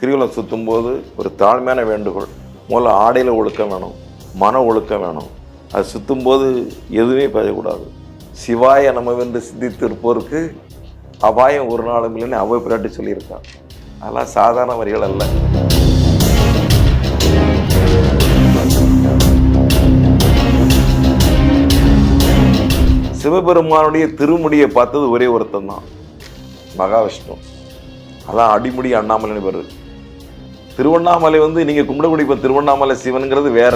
கிரிவலம் சுற்றும் போது ஒரு தாழ்மையான வேண்டுகோள். முதல்ல ஆடையில் ஒழுக்கம் வேணும் மன ஒழுக்கம் வேணும். அது சுற்றும் போது எதுவுமே பயக்கூடாது சிவாய நமவென்று சிந்தித்து சிந்தித்திருப்போருக்கு அபாயம் ஒரு நாளும் இல்லைன்னு அவை பிராட்டி சொல்லியிருக்கான் அதெல்லாம் சாதாரண வரிகள் அல்ல. சிவபெருமானுடைய திருமுடியை பார்த்தது ஒரே ஒருத்தன் தான் மகாவிஷ்ணு. அதான் அடிமுடி அண்ணாமலைன்னு பேர். திருவண்ணாமலை வந்து நீங்கள் கும்பிடக்கூடிய இப்போ திருவண்ணாமலை சிவனுங்கிறது வேற.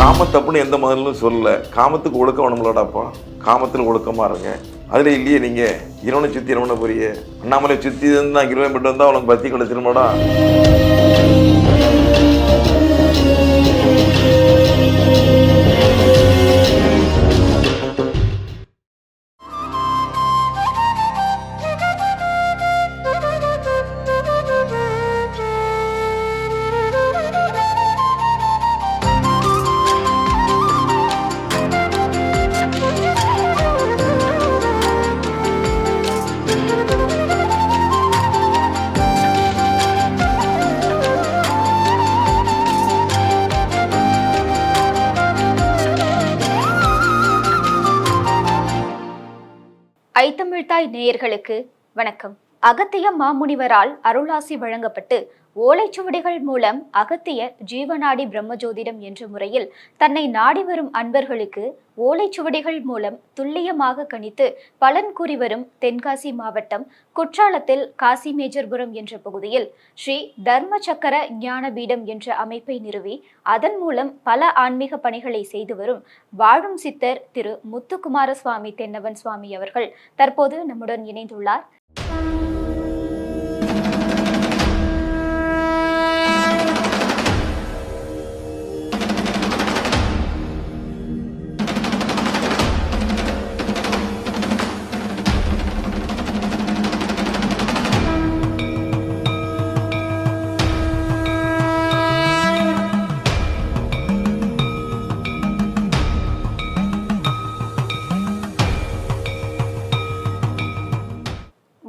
காமத்தப்புன்னு எந்த முதலும் சொல்லல. காமத்துக்கு ஒழுக்கம் வேணும்லடாப்பா. காமத்தில் ஒழுக்கமாக இருங்க. அதில் இல்லையே நீங்கள் இரவனை சுற்றி இரவனை போறிய அண்ணாமலை சுற்றி இருந்தால் கிலோமீட்டர் வந்தால் உனக்கு பத்தி கிடச்சிருமாடா. நேயர்களுக்கு வணக்கம். அகத்திய மாமுனிவரால் அருளாசி வழங்கப்பட்டு ஓலைச்சுவடிகள் மூலம் அகத்திய ஜீவநாடி பிரம்மஜோதிடம் என்ற முறையில் தன்னை நாடி வரும் அன்பர்களுக்கு ஓலைச்சுவடிகள் மூலம் துல்லியமாக கணித்து பலன் கூறி வரும் தென்காசி மாவட்டம் குற்றாலத்தில் காசி மேஜர்புரம் என்ற பகுதியில் ஸ்ரீ தர்ம சக்கர ஞானபீடம் என்ற அமைப்பை நிறுவி அதன் மூலம் பல ஆன்மீக பணிகளை செய்து வரும் வாழும் சித்தர் திரு முத்துக்குமார சுவாமி தென்னவன் சுவாமி அவர்கள் தற்போது நம்முடன் இணைந்துள்ளார்.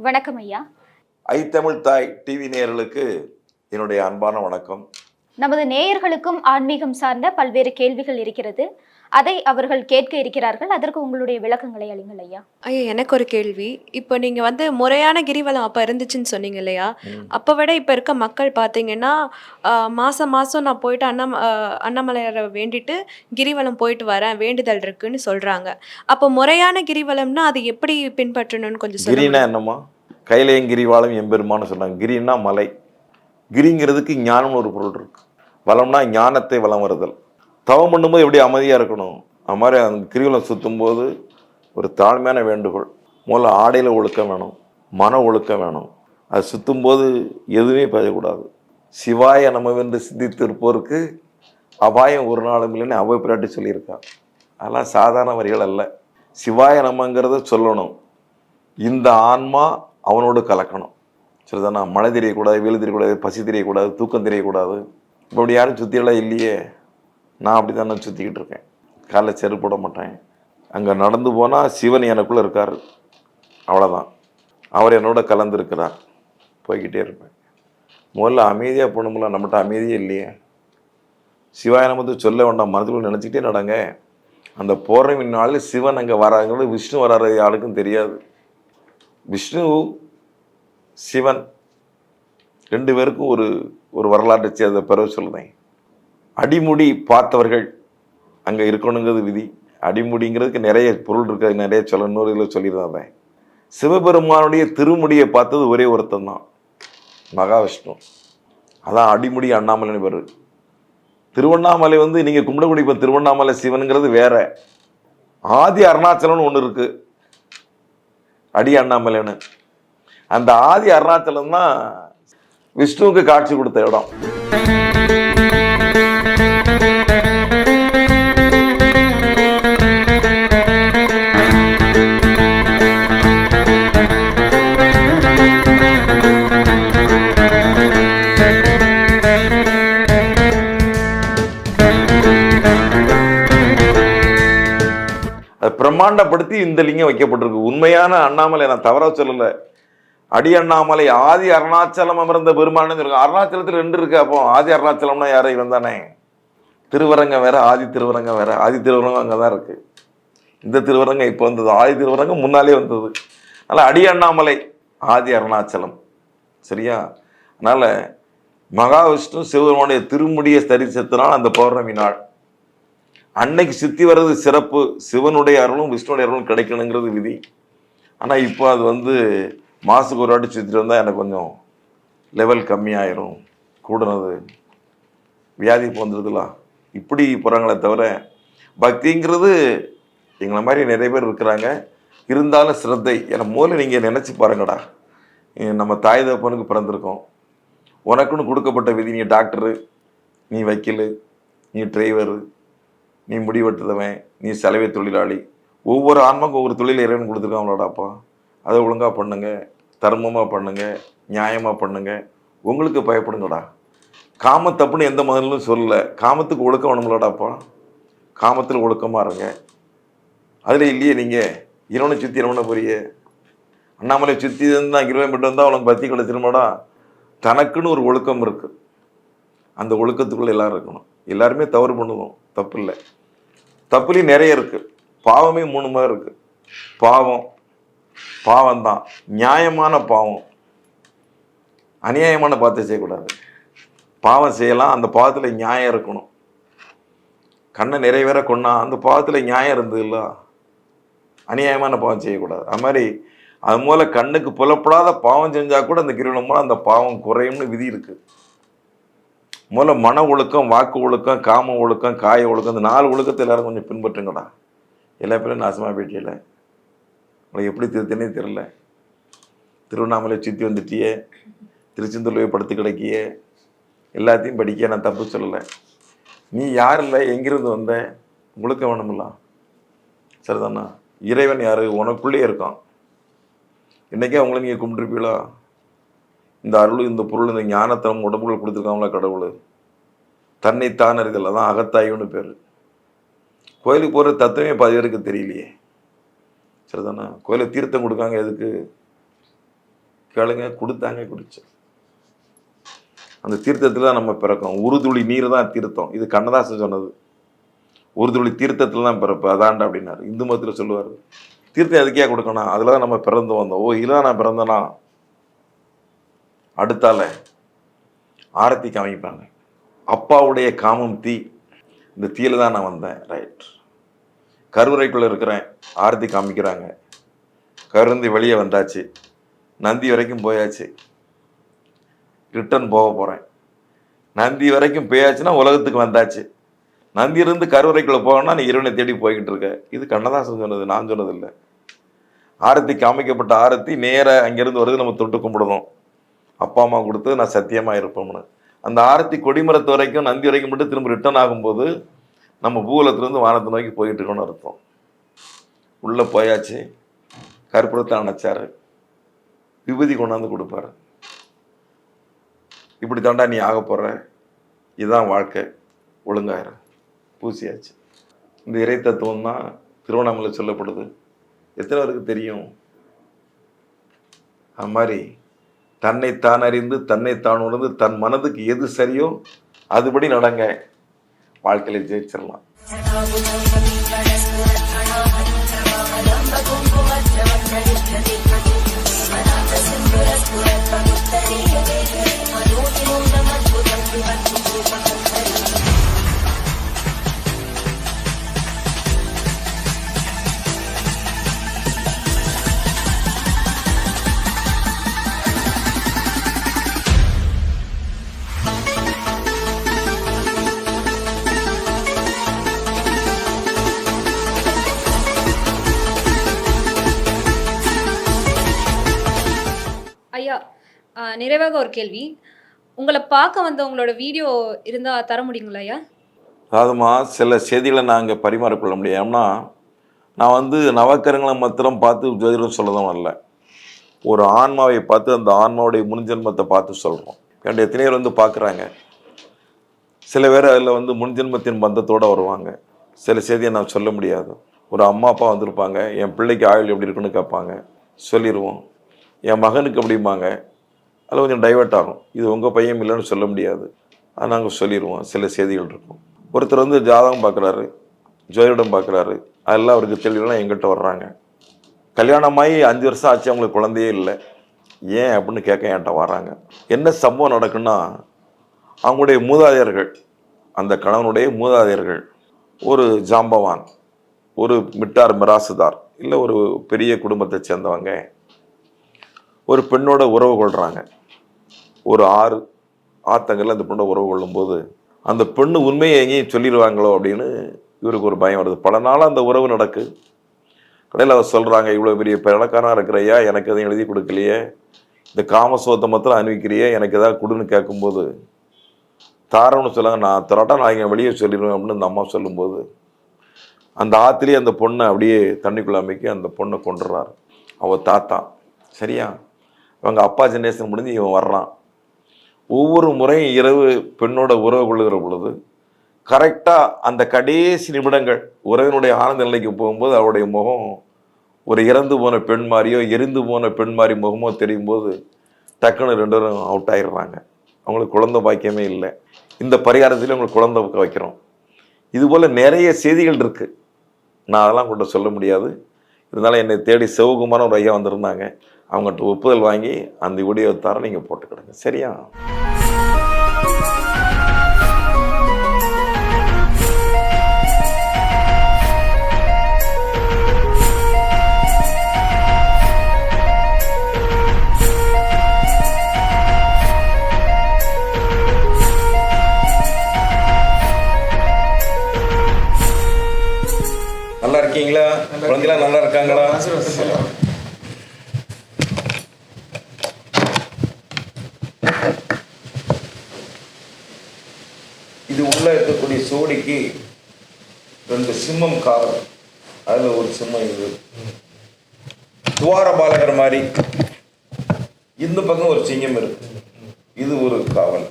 வணக்கம் ஐயா. ஐத்தமிழ் தாய் டிவி நேயர்களுக்கு என்னுடைய அன்பான வணக்கம். நமது நேயர்களுக்கும் ஆன்மீகம் சார்ந்த பல்வேறு கேள்விகள் இருக்கிறது. அதை அவர்கள் கேட்க இருக்கிறார்கள். அதற்கு உங்களுடைய விளக்கங்களை அளிங்கள் ஐயா. ஐயா எனக்கு ஒரு கேள்வி. இப்போ நீங்கள் வந்து முறையான கிரிவலம் அப்போ இருந்துச்சுன்னு சொன்னீங்க இல்லையா? அப்போ விட இப்போ இருக்க மக்கள் பார்த்தீங்கன்னா மாசம் மாதம் நான் போயிட்டு அண்ணாம அண்ணாமலையாரை வேண்டிட்டு கிரிவலம் போயிட்டு வரேன் வேண்டுதல் இருக்குன்னு சொல்கிறாங்க அப்போ முறையான கிரிவலம்னா அது எப்படி பின்பற்றணும்னு கொஞ்சம் கிரினா சொல்லுங்க என்னம்மா? கைலையங்கிரி வாழும் எம்பெருமான்னு சொன்னாங்க கிரின்னா மலை. கிரிங்கிறதுக்கு ஞானம்னு ஒரு பொருள் இருக்கு. வளம்னா ஞானத்தை வளம் வருதல். தவம் பண்ணும்போது எப்படி அமைதியாக இருக்கணும்? அது மாதிரி அந்த கிரிவலம் சுற்றும் போது ஒரு தாழ்மையான வேண்டுகோள். முதல்ல ஆடையில் ஒழுக்கம் வேணும் மன ஒழுக்கம் வேணும். அது சுற்றும் போது எதுவுமே பயக்கூடாது சிவாய நமவென்று சிந்தித்திருப்போருக்கு அபாயம் ஒரு நாளும் இல்லைன்னு அவை பிராட்டி அதெல்லாம் சாதாரண வரிகள் அல்ல. சிவாய நமங்கிறத சொல்லணும். இந்த ஆன்மா அவனோடு கலக்கணும். சரிதானா மழை தெரியக்கூடாது வெயில் தெரியக்கூடாது பசி தெரியக்கூடாது தூக்கம் தெரியக்கூடாது. இப்படி யாரும் சுற்றியெல்லாம் இல்லையே. நான் அப்படி தானே சுற்றிக்கிட்டு இருக்கேன். காலைல செருப்பு போட மாட்டேன். அங்கே நடந்து போனால் சிவன் எனக்குள்ளே இருக்கார். அவ்வளோதான் அவர் என்னோட கலந்துருக்கிறார். போய்கிட்டே இருப்பேன். முதல்ல அமைதியாக போகணும்ல நம்மகிட்ட அமைதியே இல்லையே. சிவாயனம் வந்து சொல்ல வேண்டாம் மனதுக்குள்ள நினச்சிக்கிட்டே நடங்க. அந்த பௌர்ணமி நாளில் சிவன் அங்கே வராங்கிறது விஷ்ணு வராது யாருக்கும் தெரியாது. விஷ்ணு சிவன் ரெண்டு பேருக்கும் ஒரு ஒரு வரலாற்றை சேர்ந்த பிறகு சொல்லுதேன் அடிமுடி பார்த்தவர்கள் அங்கே இருக்கணுங்கிறது விதி. அடிமுடிங்கிறதுக்கு நிறைய பொருள் இருக்குது நிறைய சொல்ல இன்னொரு இதில் சொல்லியிருந்தேன் சிவபெருமானுடைய திருமுடியை பார்த்தது ஒரே ஒருத்தன் தான் மகாவிஷ்ணு. அதான் அடிமுடி அண்ணாமலைன்னு பேர். திருவண்ணாமலை வந்து நீங்கள் கும்பிடக்கூடிய இப்போ திருவண்ணாமலை சிவனுங்கிறது வேற. ஆதி அருணாச்சலம்னு ஒன்று இருக்கு. அடி அண்ணாமலைன்னு. அந்த ஆதி அருணாச்சலம் தான் விஷ்ணுவுக்கு காட்சி கொடுத்த இடம். பிரம்மாண்டப்படுத்தி இந்த லிங்கம் வைக்கப்பட்டிருக்கு. உண்மையான அண்ணாமலை நான் தவறா சொல்லல. அடி அண்ணாமலை ஆதி அருணாச்சலம் அமர்ந்த பெருமான்னு சொல்லுங்க அருணாச்சலத்தில் ரெண்டு இருக்கு அப்போ. ஆதி அருணாச்சலம்னா யாரை? இவன் தானே. திருவரங்கம் வேற ஆதி திருவரங்கம் வேற. ஆதி திருவரங்கம் அங்கே தான் இருக்கு. இந்த திருவரங்கம் இப்போ வந்தது. ஆதி திருவரங்கம் முன்னாலே வந்தது. அதனால் அடி அண்ணாமலை ஆதி அருணாச்சலம். சரியா? அதனால் மகாவிஷ்ணு சிவபெருமானுடைய திருமுடியை தரிசத்தினால் அந்த பௌர்ணமி நாள். அன்னைக்கு சுற்றி வர்றது சிறப்பு. சிவனுடைய அருளும் விஷ்ணுடைய அருளும் கிடைக்கணுங்கிறது விதி. ஆனால் இப்போ அது வந்து மாதத்துக்கு ஒரு வாட்டி சுற்றிட்டு வந்தால் எனக்கு கொஞ்சம் லெவல் கம்மியாயிரும். கூடுனது. வியாதி போந்துருதுலாம் இப்படி போகிறாங்களே தவிர பக்திங்கிறது எங்களை மாதிரி நிறைய பேர் இருக்கிறாங்க. இருந்தாலும் சிரத்தை. என முதல்ல நீங்கள் நினச்சி பாருங்கடா. நம்ம தாய் தகப்பனுக்கு பிறந்திருக்கோம். உனக்குன்னு கொடுக்கப்பட்ட விதி நீ டாக்டரு நீ வக்கீல் நீ டிரைவரு நீ முடிவெட்டுதவன் நீ செலவை தொழிலாளி. ஒவ்வொரு ஆன்மாக்கும் ஒவ்வொரு தொழில் இறைவன் கொடுத்துருக்கான் அவளோடாப்பா அதை ஒழுங்காக பண்ணுங்க தர்மமாக பண்ணுங்க நியாயமாக பண்ணுங்க. உங்களுக்கு பயப்படுங்கடா. காம தப்புன்னு எந்த முதலும் சொல்லல. காமத்துக்கு ஒழுக்கம் வேணும்லடாப்பா காமத்தில் ஒழுக்கமாக இருங்க. அதில் இல்லையே நீங்கள் இரவனை சுற்றி இரவனை புரிய அண்ணாமலை சுற்றி இருந்தால் கிலோமீட்டர் இருந்தால் அவனுக்கு பத்தி கிடச்சிருமாடா. தனக்குன்னு ஒரு ஒழுக்கம் இருக்குது அந்த ஒழுக்கத்துக்குள்ளே எல்லோரும் இருக்கணும். எல்லாருமே தவறு பண்ணுவோம். தப்பு இல்லை தப்புலேயும் நிறைய இருக்குது பாவமே மூணு மாதிரி இருக்குது பாவம் பாவம் தான் நியாயமான பாவம். அநியாயமான பாவத்தை செய்யக்கூடாது. பாவம் செய்யலாம் அந்த பாவத்தில் நியாயம் இருக்கணும். கண்ணை நிறைவேற கொண்டா அந்த பாவத்தில் நியாயம் இருந்தது இல்லை அநியாயமான பாவம் செய்யக்கூடாது. அது மாதிரி அது மூல கண்ணுக்கு புலப்படாத பாவம் செஞ்சால் கூட அந்த கிரீடம் மூலம் அந்த பாவம் குறையும்னு விதி இருக்குது முதல்ல மன ஒழுக்கம் வாக்கு ஒழுக்கம் காம ஒழுக்கம் காய ஒழுக்கம் இந்த நாலு ஒழுக்கத்தை எல்லாரும் கொஞ்சம் பின்பற்றுங்கடா. எல்லா பேரும் நாசமாக போயிட்டியல உனக்கு எப்படி திருத்தனே தெரில திருவண்ணாமலை சுற்றி வந்துட்டியே. திருச்செந்தூர் போய் படுத்து கிடக்கியே. எல்லாத்தையும் படிக்க நான் தப்பு சொல்லலை. நீ யார் இல்லை? எங்கிருந்து வந்த? உங்களுக்கு வேணுமில்ல சரிதானா? இறைவன் யாரு? உனக்குள்ளே இருக்கான். இன்னைக்கே அவங்கள நீங்கள் கும்பிட்டுருப்பீங்களா? இந்த அருள் இந்த பொருள் இந்த ஞானத்தை உடம்புகள் கொடுத்துருக்காங்களா கடவுள்? தன்னைத்தான் அறிதல் அதான் அகத்தாயின்னு பேர். கோயிலுக்கு போகிற தத்துவமே பாதி பேருக்கு தெரியலையே. சரிதானே கோயிலில் தீர்த்தம் கொடுக்காங்க எதுக்கு? கேளுங்க கொடுத்தாங்க குடிச்சு. அந்த தீர்த்தத்தில் தான் நம்ம பிறக்கோம் உறுதுளி நீர் தான் தீர்த்தம். இது கண்ணதாசன் சொன்னது. உறுதுளி தீர்த்தத்தில் தான் பிறப்பு. அதாண்டா அப்படின்னாரு. இந்து மதத்தில் சொல்லுவார். தீர்த்தம் எதுக்கே கொடுக்கணும்? அதில் தான் நம்ம பிறந்து வந்தோம். ஓ இதில் தான் நான் பிறந்தேனா? அடுத்தால ஆரத்தி காமிப்பாங்க அப்பாவுடைய காமம் தீ. இந்த தீயில தான் நான் வந்தேன். ரைட். கருவறைக்குள்ளே இருக்கிறேன். ஆரத்தி காமிக்கிறாங்க. கருந்தி வெளியே வந்தாச்சு. நந்தி வரைக்கும் போயாச்சு. ரிட்டர்ன் போக போகிறேன் நந்தி வரைக்கும் போயாச்சுன்னா உலகத்துக்கு வந்தாச்சு. நந்தி இருந்து கருவறைக்குள்ளே போகணும்னா நீ இறைவனை தேடி போய்கிட்டு இருக்க. இது கண்ணதாசன் சொன்னது நான் சொன்னதில்லை. ஆரத்தி காமிக்கப்பட்ட ஆரத்தி நேராக அங்கேருந்து வருது நம்ம தொட்டு கும்பிடணும் அப்பா அம்மா கொடுத்து நான் சத்தியமாக இருப்போம்னு. அந்த ஆரத்தி கொடிமரத்து வரைக்கும் நந்தி வரைக்கும் மட்டும் திரும்ப ரிட்டர்ன் ஆகும்போது நம்ம பூகலத்துலேருந்து வானத்தை நோக்கி போயிட்டு இருக்கோம்னு அர்த்தம். உள்ளே போயாச்சு. கற்பூரத்தை அணைச்சாரு. விபூதி கொண்டாந்து கொடுப்பாரு. இப்படி தாண்டா நீ ஆக போகிற இதுதான் வாழ்க்கை. ஒழுங்காயிரு. பூசியாச்சு. இந்த இறை தத்துவம் தான் திருவண்ணாமலை சொல்லப்படுது. எத்தனை பேருக்கு தெரியும்? அது மாதிரி தன்னைத்தான் அறிந்து தன்னைத்தான் உணர்ந்து தன் மனதுக்கு எது சரியோ அதுபடி நடங்க. வாழ்க்கையில ஜெயிச்சிடலாம் நிறைவாக ஒரு கேள்வி. உங்களை பார்க்க வந்தவங்களோட வீடியோ இருந்தால் தர முடியுங்களா ஐயா? அதுமா சில செய்திகளை நாங்கள் பரிமாறிக்கொள்ள முடியும். நான் வந்து நவக்கரங்களை மாத்திரம் பார்த்து ஜோதிடம் சொல்லதும் வரல ஒரு ஆன்மாவை பார்த்து அந்த ஆன்மாவுடைய முன்ஜென்மத்தை பார்த்து சொல்கிறோம் என்னுடைய எத்தனை வந்து பார்க்குறாங்க. சில பேர் அதில் வந்து முன்ஜென்மத்தின் பந்தத்தோடு வருவாங்க. சில செய்தியை நான் சொல்ல முடியாது. ஒரு அம்மா அப்பா வந்திருப்பாங்க. என் பிள்ளைக்கு ஆயுள் எப்படி இருக்குன்னு கேட்பாங்க. சொல்லிடுவோம் என் மகனுக்கு எப்படிம்பாங்க. அதில் கொஞ்சம் டைவர்ட் ஆகும். இது உங்கள் பையன் இல்லைன்னு சொல்ல முடியாது. அது நாங்கள் சொல்லிடுவோம் சில செய்திகள் இருக்கும். ஒருத்தர் வந்து ஜாதகம் பார்க்குறாரு ஜோதிடம் பார்க்குறாரு அதெல்லாம் அவருக்கு தெளிவுலாம் எங்கிட்ட வர்றாங்க. கல்யாணமாகி அஞ்சு வருஷம் ஆச்சு அவங்களுக்கு குழந்தையே இல்லை. ஏன் அப்படின்னு கேட்க என்கிட்ட வராங்க என்ன சம்பவம் நடக்குன்னா அவங்களுடைய மூதாதையர்கள் அந்த கணவனுடைய மூதாதையர்கள் ஒரு ஜாம்பவான் ஒரு மிட்டார் மிராசுதார் இல்லை ஒரு பெரிய குடும்பத்தை சேர்ந்தவங்க ஒரு பெண்ணோட உறவு கொள்கிறாங்க ஒரு ஆறு ஆத்தங்கள்ல அந்த பொண்ணை உறவு கொள்ளும்போது அந்த பெண்ணு உண்மையை எங்கேயும் சொல்லிடுவாங்களோ அப்படின்னு இவருக்கு ஒரு பயம் வருது. பல நாளாக அந்த உறவு நடக்கு. கடையில் அவர் சொல்கிறாங்க இவ்வளோ பெரிய பணக்காரனாக இருக்கிறையா? எனக்கு எதுவும் எழுதி கொடுக்கலையே. இந்த காமசோத்தை மாத்திரம் அனுபவிக்கிறியே எனக்கு ஏதாவது கொடுன்னு கேட்கும்போது தாரம்னு சொல்லாங்க நான் திரட்டா நான் இங்கே வெளியே சொல்லிடுவேன் அப்படின்னு அந்த அம்மா சொல்லும்போது அந்த ஆற்றுலேயே அந்த பொண்ணை அப்படியே தண்ணிக்குள்ள அமைக்கி அந்த பொண்ணை கொண்டுடுறாரு அவள் தாத்தா. சரியா? அவங்க அப்பா ஜெனரேஷன் முடிஞ்சு இவன் வர்றான். ஒவ்வொரு முறையும் இரவு பெண்ணோட உறவு கொள்ளுகிற பொழுது கரெக்டாக அந்த கடைசி நிமிடங்கள் உறவினுடைய ஆனந்த நிலைக்கு போகும்போது அவருடைய முகம் ஒரு இறந்து போன பெண் மாதிரியோ எரிந்து போன பெண் மாதிரி முகமோ தெரியும் போது டக்குன்னு ரெண்டு பேரும் அவுட் ஆகிடுறாங்க அவங்களுக்கு குழந்தை பாக்கியமே இல்லை. இந்த பரிகாரத்தில் உங்களுக்கு குழந்தை வைக்கிறோம். இதுபோல் நிறைய செய்திகள் இருக்குது நான் அதெல்லாம் கொண்டு சொல்ல முடியாது. இருந்தாலும் என்னை தேடி சிவகுமாரன் ஒரு ஐயா வந்திருந்தாங்க. அவங்ககிட்ட ஒப்புதல் வாங்கி அந்த வீடியோ தர நீங்கள் போட்டுக்கிடுங்க. சரியா? சோடிக்கு ரெண்டு சிம்மம் காவல் அதில் ஒரு சிம்மம் இது. துவார பாலகர் மாதிரி இந்த பக்கம் ஒரு சிங்கம் இருக்கு. இது ஒரு காவல்.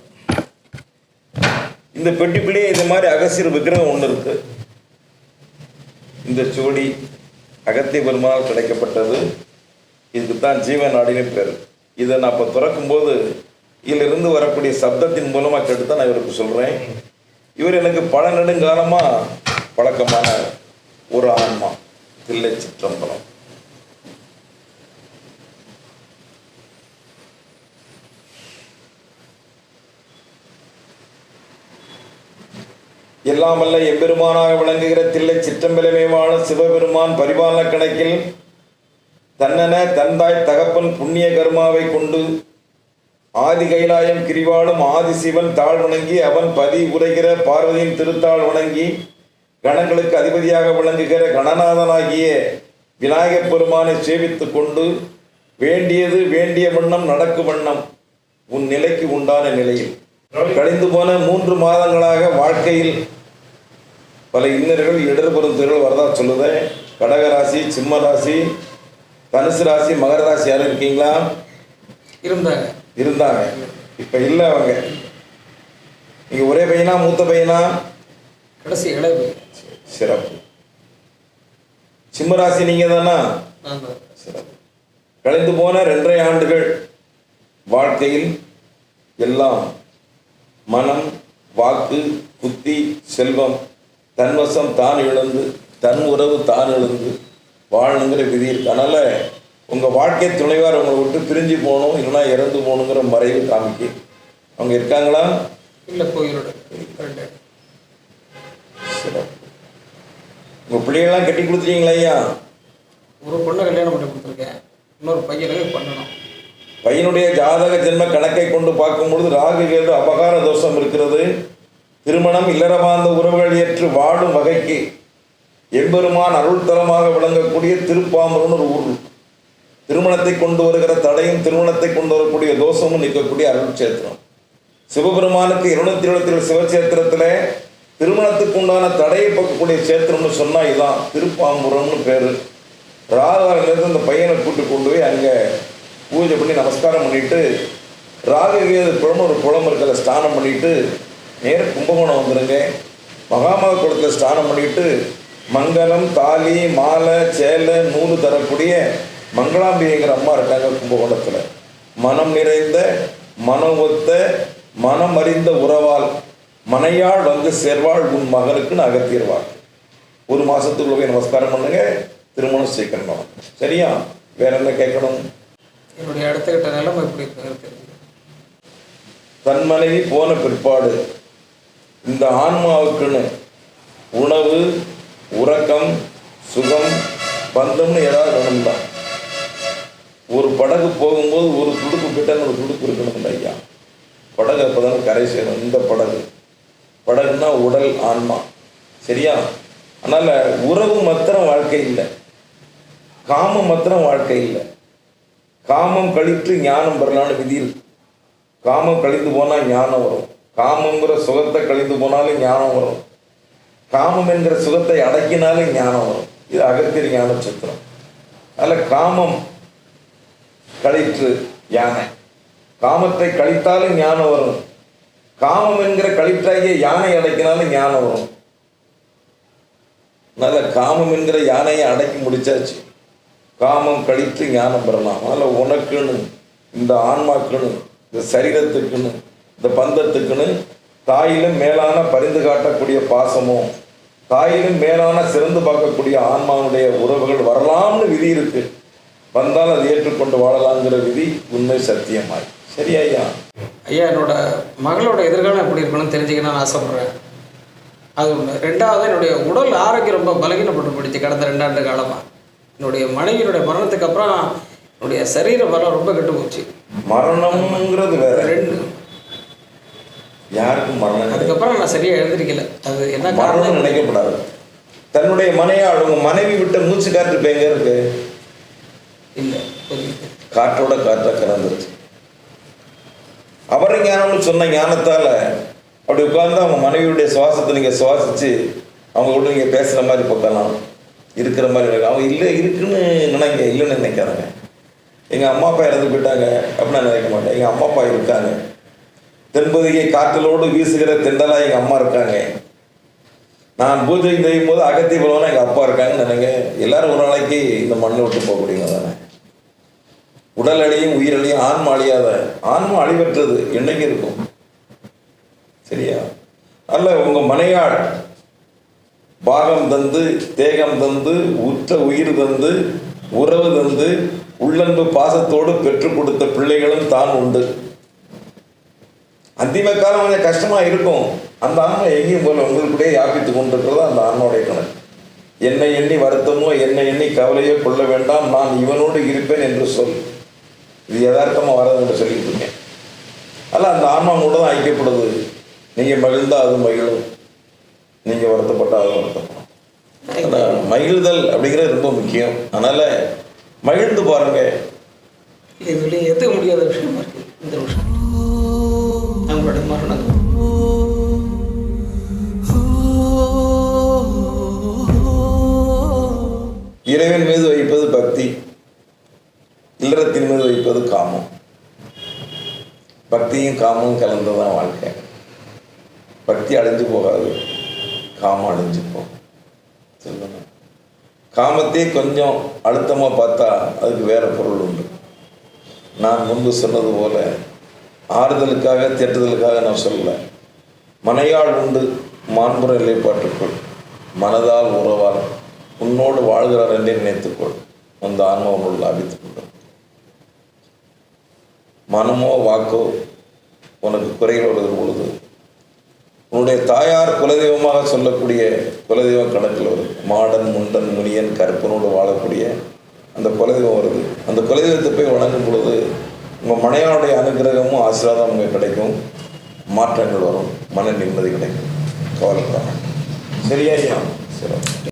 இந்த பெட்டிக்குள்ளேயே இது மாதிரி அகசியர் விக்கிரகம் ஒன்று இருக்கு. இந்த சோடி அகத்திய பெருமாள் கிடைக்கப்பட்டது. இதுக்கு தான் ஜீவநாடினு பேர். இதை நான் இப்போ திறக்கும்போது இதிலிருந்து வரக்கூடிய சப்தத்தின் மூலமாக கேட்டு தான் நான் இவருக்கு சொல்கிறேன் இவர் எனக்கு பல நெடுங்காலமாக பழக்கமான ஒரு ஆன்மா. தில்லை சிற்றம்பலம். எல்லாமல்ல எம்பெருமானாக விளங்குகிற தில்லை சிற்றம்பலமேவான சிவபெருமான் பரிபாலன கணக்கில் தன்னென தந்தாய் தகப்பன் புண்ணிய கர்மாவை கொண்டு ஆதி கைலாயம் கிரிவாளும் ஆதிசிவன் தாழ் வணங்கி அவன் பதி உரைகிற பார்வதியின் திருத்தாள் வணங்கி கணங்களுக்கு அதிபதியாக விளங்குகிற கணநாதனாகிய விநாயகப் பெருமானை சேவித்து கொண்டு வேண்டியது வேண்டிய வண்ணம் நடக்கும் வண்ணம் உன் நிலைக்கு உண்டான நிலையில். கழிந்து போன மூன்று மாதங்களாக வாழ்க்கையில் பல இன்னர்கள் இடர்பெருந்துகள் வரதா சொல்லுத. கடகராசி சிம்ம ராசி தனுசு ராசி மகர ராசி யாரும் இருக்கீங்களா? இருந்தாங்க. இருந்தாங்க. இப்போ இல்லை அவங்க. நீங்கள் ஒரே பையனா மூத்த பையனா? கடைசி சிறப்பு. சிம்ம ராசி நீங்கள் தானா? நான் தான் சிறப்பு. கழிந்து போன ரெண்டரை ஆண்டுகள் வாழ்க்கையில் எல்லாம் மனம் வாக்கு புத்தி செல்வம் தன்வசம் தான் இழந்து தன் உறவு தான் இழந்து வாழணுங்கிற விதி இருக்கு? அதனால உங்க வாழ்க்கை துணைவார் உங்களை விட்டு பிரிஞ்சு போகணும் இல்லைன்னா இறந்து போகணுங்கிற மறைவு காமிக்கு. அவங்க இருக்காங்களா? இல்லை கோயிலோட ரெண்டு. சிறப்பு. உங்க பிள்ளைகள்லாம் கட்டி கொடுத்துட்டீங்களா ஐயா? ஒரு பொண்ணை கல்யாணம் பண்ணி கொடுத்துருக்கேன். இன்னொரு பையனுக்கு பண்ணணும். பையனுடைய ஜாதக ஜென்ம கணக்கை கொண்டு பார்க்கும்பொழுது ராகு கேது அபகார தோஷம் இருக்கிறது. திருமணம் இல்லறமாந்த உறவுகள் ஏற்று வாழும் வகைக்கு எம்பெருமான் அருள் தலமாக விளங்கக்கூடிய திருப்பாம்பரம்னு ஒரு ஊர். திருமணத்தை கொண்டு வருகிற தடையும் திருமணத்தை கொண்டு வரக்கூடிய தோஷமும் நிற்கக்கூடிய அருள் சேத்திரம் சிவபெருமானுக்கு இருநூத்தி இருபத்தி ஏழு சிவச்சேத்திரத்தில் திருமணத்துக்கு உண்டான தடையை பார்க்கக்கூடிய சேத்திரம்னு சொன்னால் இதுதான் திருப்பாம்புரம்னு பேர். ராகுகாரிலிருந்து அந்த பையனை கூட்டு கொண்டு போய் அங்கே பூஜை பண்ணி நமஸ்காரம் பண்ணிட்டு ராகவேது குளம் ஒரு குளம் இருக்கிற ஸ்நானம் பண்ணிட்டு நேர கும்பகோணம் வந்துடுங்க மகாமக குளத்தில் ஸ்நானம் பண்ணிட்டு மங்களம் தாலி மாலை சேலை நூல் தரக்கூடிய மங்களாம்பிகைங்கிற அம்மா இருக்காங்க கும்பகோணத்தில் மனம் நிறைந்த மனம் ஒத்த மனம் அறிந்த உறவால் மனையாள் வந்து சேர்வாள் உன் மகனுக்குன்னு அகத்திடுவாள் ஒரு மாசத்துக்குள்ள போய் நமஸ்காரம் பண்ணுங்க திருமணம் சீக்கிரம். சரியா? வேற என்ன கேட்கணும்? என்னுடைய அடுத்த கட்ட நிலைமை எப்படி தன் மனைவி போன பிற்பாடு இந்த ஆன்மாவுக்குன்னு உணவு உறக்கம் சுகம் பந்தம்னு ஏதாவது வேணும்ல ஒரு படகு போகும்போது ஒரு துடுப்பு கிட்டன்னு ஒரு துடுப்பு இருக்கணும் ஐயா. படகு அப்போதான் கரை சேரும் இந்த படகு. படகுன்னா உடல் ஆன்மா. சரியா? அதனால் உறவு மாத்திரம் வாழ்க்கை இல்லை. காமம் மாத்திரம் வாழ்க்கை இல்லை. காமம் கழித்து ஞானம் பெறலான்னு விதி இருக்கு. காமம் கழிந்து போனால் ஞானம் வரும். காமங்கிற சுகத்தை கழிந்து போனாலும் ஞானம் வரும். காமம் என்கிற சுகத்தை அடக்கினாலே ஞானம் வரும். இது அகத்திய ஞான சித்திரம் அதில் காமம் கழிற்று யானை. காமத்தை கழித்தாலும் ஞானம் வரும். காமம் என்கிற கழிற்றாகிய யானை அடைக்கினாலும் ஞானம் வரும். நல்ல காமம் என்கிற யானையை அடக்கி முடிச்சாச்சு. காமம் கழித்து ஞானம் பெறலாம். அதில் உனக்குன்னு இந்த ஆன்மாக்குன்னு இந்த சரீரத்துக்குன்னு இந்த பந்தத்துக்குன்னு தாயிலும் மேலான பரிந்து காட்டக்கூடிய பாசமும் தாயிலும் மேலான சிறந்து பார்க்கக்கூடிய ஆன்மாவுடைய உறவுகள் வரலாம்னு விதி இருக்கு. வந்தால் அதை ஏற்றுக்கொண்டு வாழலாங்கிற விதி உண்மை சத்தியமாய். சரியா ஐயா. ஐயா என்னோட மகளோட எதிர்காலம் எப்படி இருக்கணும்னு தெரிஞ்சுக்கணும்னு ஆசைப்பட்றேன். அது ஒன்று ரெண்டாவது என்னுடைய உடல் ஆரோக்கியம் ரொம்ப பலகீனப்பட்டு போயிடுச்சு கடந்த ரெண்டாண்டு காலமாக என்னுடைய மனைவியினுடைய மரணத்துக்கு அப்புறம் என்னுடைய சரீர பலம் ரொம்ப கெட்டு போச்சு. மரணம்ங்கிறது வேற. ரெண்டு. யாருக்கும் மரணம். அதுக்கப்புறம் நான் சரியாக எழுந்திருக்கல அது என்ன மரணம் காரணம்? நினைக்கப்படாது. தன்னுடைய மனையாள் உங்க மனைவி விட்ட மூச்சு காற்று இப்ப எங்க இருக்கு. இல்லை. காற்றோட காற்றா கலந்துருச்சு. அவரை ஞானம்னு சொன்ன ஞானத்தால அப்படி உட்கார்ந்து அவங்க மனைவியுடைய சுவாசத்தை நீங்க சுவாசிச்சு அவங்க கூட நீங்க பேசுற மாதிரி பார்க்கலாம். இருக்கிற மாதிரி இருக்கு. அவங்க இல்லை இருக்குன்னு நினைங்க. இல்லைன்னு நினைக்காதங்க. எங்க அம்மா அப்பா இறந்து போயிட்டாங்க அப்படின்னு நான் நினைக்க மாட்டேன். எங்க அம்மா அப்பா இருக்காங்க. தென்பதிகை காற்றலோடு வீசுகிற தெண்டலா எங்க அம்மா இருக்காங்க. நான் பூஜை செய்யும் போது அகத்தி பலவனா எங்கள் அப்பா இருக்காங்கன்னு நினைங்க. எல்லாரும் ஒரு நாளைக்கு இந்த மண்ணை விட்டு போகக்கூடியவங்க தானே உடல் அழியும் உயிரழியும் ஆன்மா அழியாத ஆன்மா அழிவற்றது என்னைக்கு இருக்கும்? சரியா? அல்ல உங்க மனையாள் பாகம் தந்து தேகம் தந்து உற்ற உயிர் தந்து உறவு தந்து உள்ளன்பு பாசத்தோடு பெற்றுக் கொடுத்த பிள்ளைகளும் தான் உண்டு. அந்திம காலம் கொஞ்சம் கஷ்டமா இருக்கும். அந்த ஆன்மா எங்கேயும் போல உங்களுக்குடைய யாப்பித்து கொண்டிருக்கிறதா? அந்த ஆன்மாவுடைய கணக்கு என்னை எண்ணி வருத்தமோ என்னை எண்ணி கவலையோ கொள்ள வேண்டாம். நான் இவனோடு இருப்பேன் என்று சொல். இது யதார்த்தமா வராது என்று சொல்லிட்டு இருக்கேன். அல்ல அந்த ஆன்மா கூட தான் ஐக்கியப்படுது. நீங்க மகிழ்ந்தா அது மகிழும். நீங்க வருத்தப்பட்டா அது வருத்தப்படும். அதான் மகிழ்தல் அப்படிங்கிறது ரொம்ப முக்கியம். அதனால மகிழ்ந்து பாருங்க. இதுலேயும் ஏற்றுக்க முடியாத விஷயமா இருக்கு. இந்த விஷயம் நம்மளுடைய மரணம். இறைவன் மீது வைப்பது பக்தி இல்லறத்தின் மீது வைப்பது காமம். பக்தியும் காமும் கலந்ததான் வாழ்க்கை. பக்தி அடைஞ்சு போகாது காமம் அடைஞ்சு போகும். சொல்லணும் காமத்தையே கொஞ்சம் அழுத்தமாக பார்த்தா அதுக்கு வேற பொருள் உண்டு. நான் முன்பு சொன்னது போல ஆறுதலுக்காக தேற்றுதலுக்காக நான் சொல்லலை. மனையாள் உண்டு மாண்புற நிலைப்பாட்டுக்குள் மனதால் உறவால் உன்னோடு வாழ்கிறார் என்றே நினைத்துக்கொள். அந்த ஆன்மா உன்னுள் லாபித்துக் கொள்ளும் மனமோ வாக்கோ உனக்கு குறைகள் வருகிற பொழுது உன்னுடைய தாயார் குலதெய்வமாக சொல்லக்கூடிய குலதெய்வம் கணக்கில் வருது மாடன் முண்டன் முனியன் கருப்பனோடு வாழக்கூடிய அந்த குலதெய்வம் வருது. அந்த குலதெய்வத்தை போய் வணங்கும் பொழுது உங்கள் மனையாளுடைய அனுகிரகமும் ஆசீர்வாதம் உங்களுக்கு கிடைக்கும். மாற்றங்கள் வரும். மன நிம்மதி கிடைக்கும். கவலைப்படாமல் சரியா ஐயா? சரி.